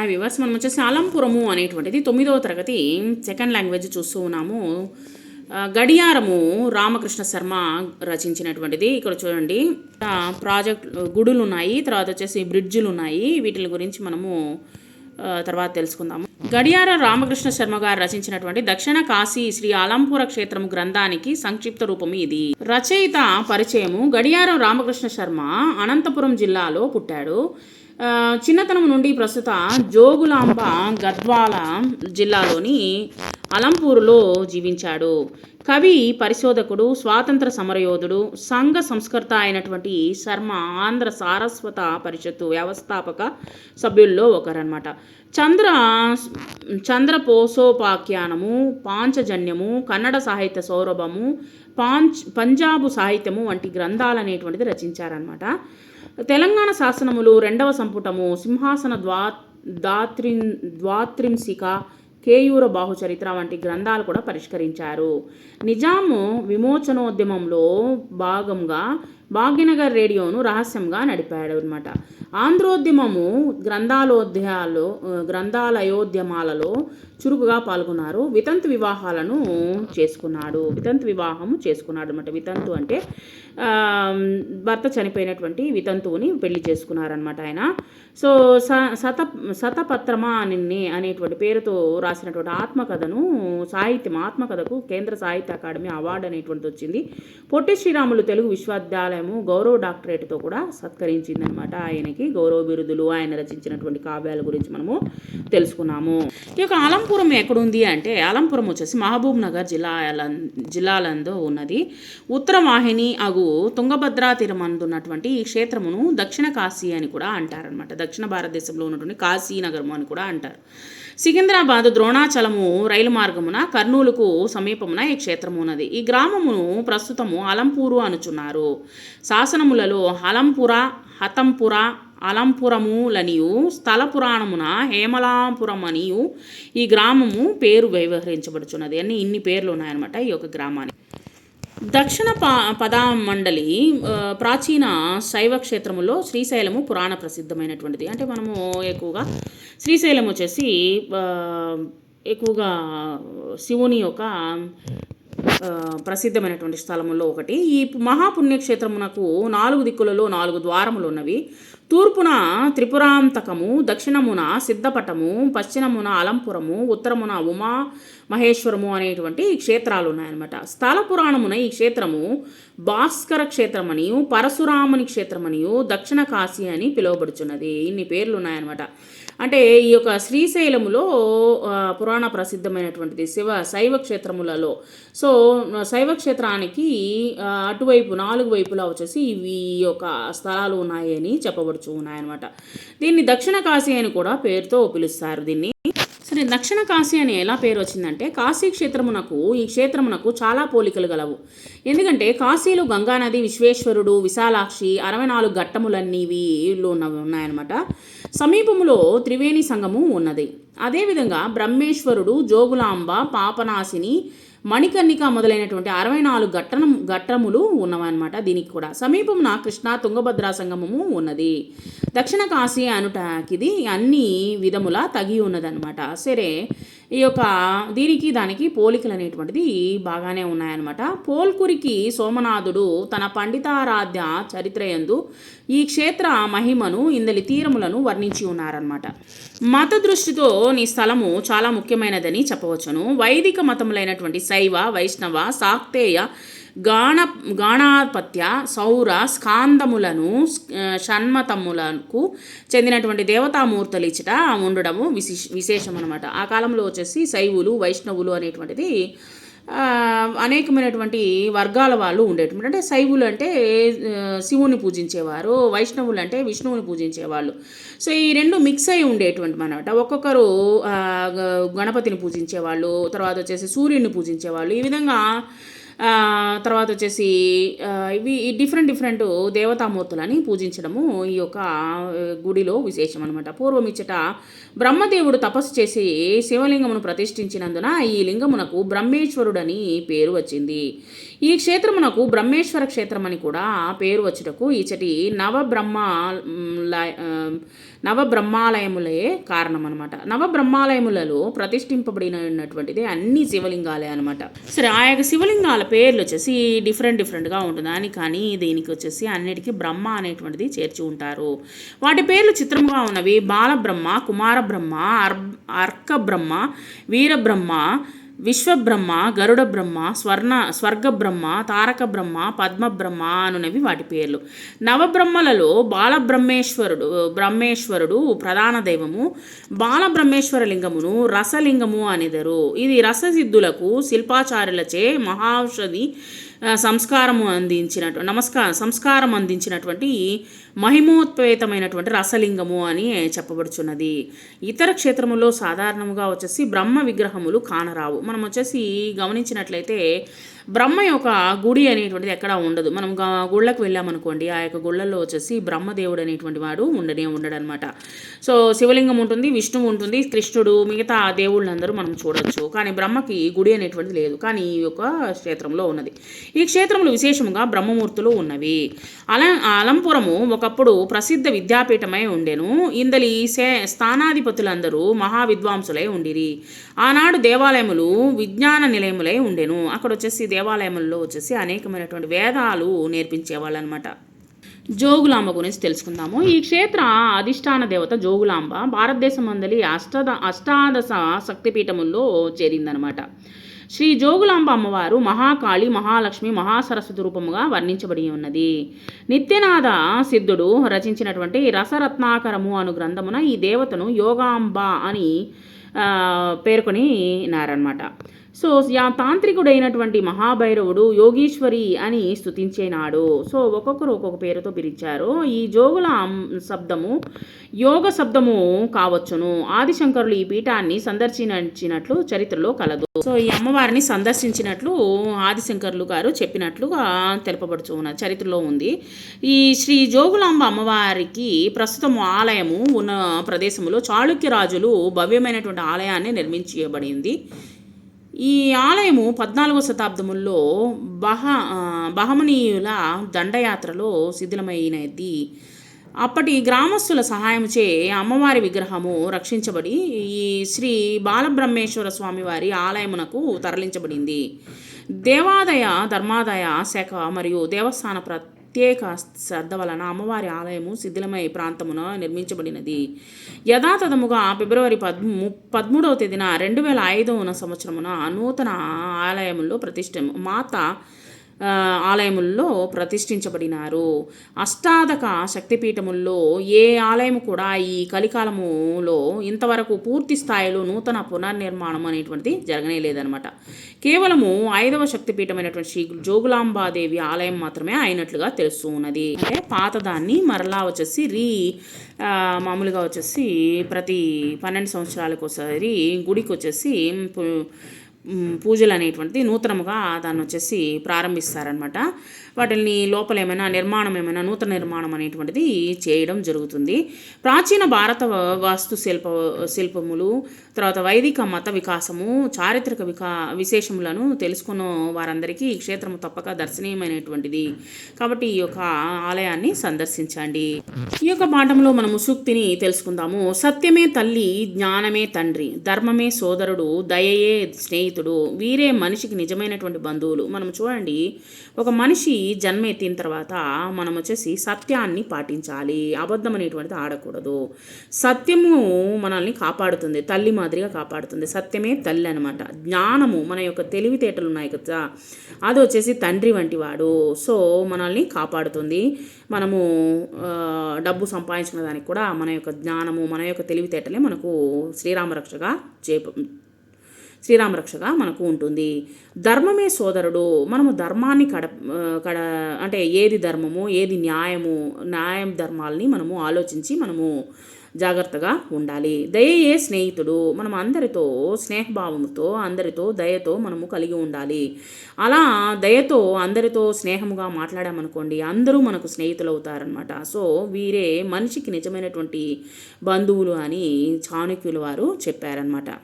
Hi viewers మనం వచ్చేసి అలంపురము అనేటువంటిది తొమ్మిదవ తరగతి సెకండ్ లాంగ్వేజ్ చూస్తూ ఉన్నాము. గడియారము రామకృష్ణ శర్మ రచించినటువంటిది. ఇక్కడ చూడండి. ప్రాజెక్ట్ గుడులు ఉన్నాయి తర్వాత వచ్చేసి బ్రిడ్జులు ఉన్నాయి వీటి గురించి మనము తర్వాత తెలుసుకుందాము. గడియార రామకృష్ణ శర్మ గారు రచించినటువంటి దక్షిణ కాశీ శ్రీ అలంపుర క్షేత్రము గ్రంథానికి సంక్షిప్త రూపము ఇది. రచయిత పరిచయము గడియారం రామకృష్ణ శర్మ అనంతపురం జిల్లాలో పుట్టాడు. చిన్నతనం నుండి ప్రస్తుత జోగులాంబ గద్వాల జిల్లాలోని అలంపూరులో జీవించాడు. కవి పరిశోధకుడు స్వాతంత్ర సమరయోధుడు సంఘ సంస్కర్త అయినటువంటి శర్మ ఆంధ్ర సారస్వత పరిషత్తు వ్యవస్థాపక సభ్యుల్లో ఒకరన్నమాట. చంద్ర చంద్రపోసోపాఖ్యానము పాంచజన్యము కన్నడ సాహిత్య సౌరభము పాంచ్ పంజాబు సాహిత్యము వంటి గ్రంథాలు అనేటువంటిది రచించారనమాట తెలంగాణ శాసనములు రెండవ సంపుటము సింహాసన ద్వా దాత్రి ద్వాత్రింశిక కేయూర బాహుచరిత్ర వంటి గ్రంథాలు కూడా పరిష్కరించారు. నిజాము విమోచనోద్యమంలో భాగంగా భాగ్యనగర్ రేడియోను రహస్యంగా నడిపాడు అనమాట ఆంధ్రోద్యమము గ్రంథాలోధ్యాలో గ్రంథాలయోద్యమాలలో చురుకుగా పాల్గొన్నారు. వితంతు వివాహాలను చేసుకున్నాడు. వితంతు వివాహము చేసుకున్నాడు అనమాట వితంతు అంటే భర్త చనిపోయినటువంటి వితంతువుని పెళ్ళి చేసుకున్నారనమాట ఆయన. సో స శత శతపత్రమా అని అనేటువంటి పేరుతో రాసినటువంటి ఆత్మకథను సాహిత్యం ఆత్మకథకు కేంద్ర సాహిత్య అకాడమీ అవార్డు అనేటువంటిది వచ్చింది పొట్టి శ్రీరాములు తెలుగు విశ్వవిద్యాలయం విశ్వవిద్యాలయము గౌరవ డాక్టరేట్తో కూడా సత్కరించిందనమాట. ఆయనకి గౌరవ బిరుదులు ఆయన రచించినటువంటి కావ్యాల గురించి మనము తెలుసుకున్నాము. ఈ యొక్క అలంపురం ఎక్కడుంది అంటే అలంపురం వచ్చేసి మహబూబ్ నగర్ జిల్లా జిల్లాలందు ఉన్నది. ఉత్తర వాహిని అగు తుంగభద్రా తీరమందున్నటువంటి ఈ క్షేత్రమును దక్షిణ కాశీ అని కూడా అంటారనమాట. దక్షిణ భారతదేశంలో ఉన్నటువంటి కాశీ నగరము అని కూడా అంటారు. సికింద్రాబాద్ ద్రోణాచలము రైలు మార్గమున కర్నూలుకు సమీపమున ఈ క్షేత్రము ఉన్నది. ఈ గ్రామమును ప్రస్తుతము అలంపూరు అనుచున్నారు. శాసనములలో హలంపుర హతంపుర అలంపురములనియు స్థల పురాణమున హేమలాపురం అనియు ఈ గ్రామము పేరు వ్యవహరించబడుచున్నది. అన్ని ఇన్ని పేర్లు ఉన్నాయన్నమాట ఈ యొక్క గ్రామానికి. దక్షిణ పా పదామండలి ప్రాచీన శైవ క్షేత్రములో శ్రీశైలము పురాణ ప్రసిద్ధమైనటువంటిది. అంటే మనము ఎక్కువగా శ్రీశైలం వచ్చేసి ఎక్కువగా శివుని యొక్క ప్రసిద్ధమైనటువంటి స్థలములో ఒకటి. ఈ మహాపుణ్యక్షేత్రమునకు నాలుగు దిక్కులలో నాలుగు ద్వారములు ఉన్నవి. తూర్పున త్రిపురాంతకము దక్షిణమున సిద్ధపటము పశ్చిమమున అలంపురము ఉత్తరమున ఉమా మహేశ్వరము అనేటువంటి క్షేత్రాలు ఉన్నాయన్నమాట స్థల పురాణమున ఈ క్షేత్రము భాస్కర క్షేత్రమనియు పరశురాముని క్షేత్రమనియు దక్షిణ కాశీ అని పిలువబడుచున్నది. ఇన్ని పేర్లు ఉన్నాయన్నమాట అంటే ఈ యొక్క శ్రీశైలములో పురాణ ప్రసిద్ధమైనటువంటిది శివ శైవ క్షేత్రములలో సో శైవ క్షేత్రానికి అటువైపు నాలుగు వైపులా వచ్చేసి ఇవి ఈ యొక్క స్థలాలు ఉన్నాయి అని చెప్పబడుచు ఉన్నాయన్నమాట. దీన్ని దక్షిణ కాశీ అని కూడా పేరుతో పిలుస్తారు దీన్ని. సరే దక్షిణ కాశీ అని ఎలా పేరు వచ్చిందంటే కాశీ క్షేత్రమునకు ఈ క్షేత్రమునకు చాలా పోలికలు గలవు. ఎందుకంటే కాశీలో గంగానది విశ్వేశ్వరుడు విశాలాక్షి అరవై నాలుగు ఘట్టములన్నీవి వీళ్ళు ఉన్నవి ఉన్నాయన్నమాట. సమీపంలో త్రివేణి సంగము ఉన్నది. అదేవిధంగా బ్రహ్మేశ్వరుడు జోగులాంబ పాపనాశిని మణికర్ణిక మొదలైనటువంటి అరవై నాలుగు ఘట్టనం ఘట్టములు ఉన్నవన్నమాట. దీనికి కూడా సమీపమున కృష్ణా తుంగభద్రా సంగమము ఉన్నది. దక్షిణ కాశీ అనుటకిది అన్ని విధముల తగి ఉన్నదన్నమాట సరే ఈ యొక్క దీనికి దానికి పోలికలు అనేటువంటిది బాగానే ఉన్నాయన్నమాట. పోల్కురికి సోమనాథుడు తన పండితారాధ్య చరిత్రయందు ఈ క్షేత్ర మహిమను ఇందలి తీరములను వర్ణించి ఉన్నారన్నమాట. మత దృష్టితో నీ స్థలము చాలా ముఖ్యమైనదని చెప్పవచ్చును. వైదిక మతములైనటువంటి శైవ వైష్ణవ శాక్తేయ గాణ గాణాపత్య సౌర స్కాందములను షణ్మతములకు చెందినటువంటి దేవతామూర్తులు ఇచ్చట ఉండడము విశేష విశేషం అనమాట ఆ కాలంలో వచ్చేసి శైవులు వైష్ణవులు అనేటువంటిది అనేకమైనటువంటి వర్గాల వాళ్ళు ఉండేటువంటి. అంటే శైవులు అంటే శివుని పూజించేవారు వైష్ణవులు అంటే విష్ణువుని పూజించేవాళ్ళు. సో ఈ రెండు మిక్స్ అయి ఉండేటువంటి అనమాట ఒక్కొక్కరు గ- గణపతిని పూజించేవాళ్ళు తర్వాత వచ్చేసి సూర్యుడిని పూజించేవాళ్ళు. ఈ విధంగా తర్వాత వచ్చేసి ఇవి డిఫరెంట్ డిఫరెంట్ దేవతామూర్తులని పూజించడము ఈ యొక్క గుడిలో విశేషం అనమాట పూర్వం ఇచ్చట బ్రహ్మదేవుడు తపస్సు చేసి శివలింగమును ప్రతిష్ఠించినందున ఈ లింగమునకు బ్రహ్మేశ్వరుడని పేరు వచ్చింది. ఈ క్షేత్రమునకు బ్రహ్మేశ్వర క్షేత్రం అని కూడా పేరు వచ్చుటకు ఇచ్చటి నవబ్రహ్మ నవబ్రహ్మాలయములే కారణం అనమాట నవబ్రహ్మాలయములలో ప్రతిష్ఠింపబడినటువంటిది అన్ని శివలింగాలే అనమాట సరే ఆ యొక్క శివలింగాల పేర్లు వచ్చేసి డిఫరెంట్ డిఫరెంట్గా ఉంటుంది అని కానీ దీనికి వచ్చేసి అన్నిటికీ బ్రహ్మ అనేటువంటిది చేర్చి ఉంటారు. వాటి పేర్లు చిత్రంగా ఉన్నవి బాలబ్రహ్మ కుమారబ్రహ్మ అర్ అర్క బ్రహ్మ వీరబ్రహ్మ విశ్వబ్రహ్మ గరుడ బ్రహ్మ స్వర్ణ స్వర్గబ్రహ్మ తారక బ్రహ్మ పద్మబ్రహ్మ అనునవి వాటి పేర్లు. నవబ్రహ్మలలో బాలబ్రహ్మేశ్వరుడు బ్రహ్మేశ్వరుడు ప్రధాన దైవము బాలబ్రహ్మేశ్వర లింగమును రసలింగము అనెదరు. ఇది రససిద్ధులకు శిల్పాచార్యులచే మహాషధి సంస్కారము అందించినటువంటి నమస్కారం సంస్కారం అందించినటువంటి మహిమోత్పేతమైనటువంటి రసలింగము అని చెప్పబడుచున్నది. ఇతర క్షేత్రములో సాధారణంగా వచ్చేసి బ్రహ్మ విగ్రహములు కానరావు. మనం వచ్చేసి గమనించినట్లయితే బ్రహ్మ యొక్క గుడి అనేటువంటిది ఎక్కడా ఉండదు. మనం గుళ్ళకు వెళ్ళామనుకోండి ఆ యొక్క గుళ్ళల్లో వచ్చేసి బ్రహ్మదేవుడు అనేటువంటి వాడు ఉండనే ఉండడనమాట. సో శివలింగం ఉంటుంది విష్ణువు ఉంటుంది కృష్ణుడు మిగతా దేవుళ్ళందరూ మనం చూడొచ్చు. కానీ బ్రహ్మకి గుడి అనేటువంటిది లేదు. కానీ ఈ యొక్క క్షేత్రంలో ఉన్నది. ఈ క్షేత్రములు విశేషముగా బ్రహ్మమూర్తులు ఉన్నవి. అల అలంపురము ఒకప్పుడు ప్రసిద్ధ విద్యాపీఠమై ఉండెను. ఇందలి సే స్థానాధిపతులందరూ మహా విద్వాంసులై ఉండిరి. ఆనాడు దేవాలయములు విజ్ఞాన నిలయములై ఉండెను. అక్కడ వచ్చేసి దేవాలయముల్లో వచ్చేసి అనేకమైనటువంటి వేదాలు నేర్పించేవాళ్ళు అనమాట జోగులాంబ గురించి తెలుసుకుందాము. ఈ క్షేత్ర అధిష్టాన దేవత జోగులాంబ భారతదేశం అందలి అష్టద అష్టాదశ శక్తిపీఠముల్లో చేరిందనమాట. శ్రీ జోగులాంబ అమ్మవారు మహాకాళి మహాలక్ష్మి మహాసరస్వతి రూపముగా వర్ణించబడి ఉన్నది. నిత్యనాథ సిద్ధుడు రచించినటువంటి రసరత్నాకరము అను గ్రంథమున ఈ దేవతను యోగాంబ అని పేర్కొని పేర్కొనినారనమాట సో యా తాంత్రికుడైనటువంటి మహాభైరవుడు యోగీశ్వరి అని స్థుతించేనాడు సో ఒక్కొక్కరు ఒక్కొక్క పేరుతో పిలిచారు. ఈ జోగుల శబ్దము యోగ శబ్దము కావచ్చును. ఆదిశంకరులు ఈ పీఠాన్ని సందర్శించినట్లు చరిత్రలో కలదు. సో ఈ అమ్మవారిని సందర్శించినట్లు ఆదిశంకర్లు గారు చెప్పినట్లుగా తెలుపబడుచున్న చరిత్రలో ఉంది. ఈ శ్రీ జోగులాంబ అమ్మవారికి ప్రస్తుతం ఆలయము ఉన్న ప్రదేశంలో చాళుక్య రాజులు భవ్యమైనటువంటి ఆలయాన్ని నిర్మించబడింది. ఈ ఆలయము పద్నాలుగో శతాబ్దముల్లో బహ బహమనీయుల దండయాత్రలో శిథిలమైనది. అప్పటి గ్రామస్తుల సహాయంచే అమ్మవారి విగ్రహము రక్షించబడి ఈ శ్రీ బాలబ్రహ్మేశ్వర స్వామి వారి ఆలయమునకు తరలించబడింది. దేవాదాయ ధర్మాదాయ శాఖ మరియు దేవస్థాన ప్ర ప్రత్యేక శ్రద్ధ వలన అమ్మవారి ఆలయము శిథిలమై ప్రాంతమున నిర్మించబడినది. యథాతథముగా ఫిబ్రవరి పద్ము పదమూడవ తేదీన రెండు వేల ఐదవ సంవత్సరమున నూతన ఆలయములో ప్రతిష్ట మాత ఆలయముల్లో ప్రతిష్ఠించబడినారు. అష్టాదక శక్తిపీఠముల్లో ఏ ఆలయము కూడా ఈ కలికాలములో ఇంతవరకు పూర్తి స్థాయిలో నూతన పునర్నిర్మాణం అనేటువంటిది జరగనే లేదనమాట కేవలము ఐదవ శక్తిపీఠమైనటువంటి శ్రీ జోగులాంబాదేవి ఆలయం మాత్రమే అయినట్లుగా తెలుస్తూ ఉన్నది. అంటే పాతదాన్ని మరలా వచ్చేసి రీ మామూలుగా వచ్చేసి ప్రతి పన్నెండు సంవత్సరాలకు ఒకసారి గుడికి వచ్చేసి పూజలు అనేటువంటిది నూతనముగా దాన్ని వచ్చేసి ప్రారంభిస్తారనమాట వాటిని లోపల ఏమైనా నిర్మాణం ఏమైనా నూతన నిర్మాణం అనేటువంటిది చేయడం జరుగుతుంది. ప్రాచీన భారత వాస్తు శిల్ప శిల్పములు తర్వాత వైదిక మత వికాసము చారిత్రక వికా విశేషములను తెలుసుకున్న వారందరికీ ఈ క్షేత్రము తప్పక దర్శనీయమైనటువంటిది. కాబట్టి ఈ యొక్క ఆలయాన్ని సందర్శించండి. ఈ యొక్క పాఠంలో మనము సూక్తిని తెలుసుకుందాము. సత్యమే తల్లి జ్ఞానమే తండ్రి ధర్మమే సోదరుడు దయయే స్నేహితుడు. వీరే మనిషికి నిజమైనటువంటి బంధువులు. మనం చూడండి ఒక మనిషి జన్మ ఎత్తిన తర్వాత మనం వచ్చేసి సత్యాన్ని పాటించాలి. అబద్ధం అనేటువంటిది ఆడకూడదు. సత్యము మనల్ని కాపాడుతుంది తల్లి మాదిరిగా కాపాడుతుంది. సత్యమే తల్లి అనమాట జ్ఞానము మన యొక్క తెలివితేటలు ఉన్నాయి కదా అది వచ్చేసి తండ్రి వంటి వాడు. సో మనల్ని కాపాడుతుంది. మనము డబ్బు సంపాదించిన దానికి కూడా మన యొక్క జ్ఞానము మన యొక్క తెలివితేటలే మనకు శ్రీరామరక్షగా చేప శ్రీరామరక్షగా మనకు ఉంటుంది. ధర్మమే సోదరుడు. మనము ధర్మాన్ని కడ కడ అంటే ఏది ధర్మము ఏది న్యాయము న్యాయం ధర్మాలని మనము ఆలోచించి మనము జాగ్రత్తగా ఉండాలి. దయయే స్నేహితుడు. మనం అందరితో స్నేహభావంతో అందరితో దయతో మనము కలిగి ఉండాలి. అలా దయతో అందరితో స్నేహముగా మాట్లాడామనుకోండి అందరూ మనకు స్నేహితులు అవుతారనమాట సో వీరే మనిషికి నిజమైనటువంటి బంధువులు అని చాణక్యులు వారు చెప్పారనమాట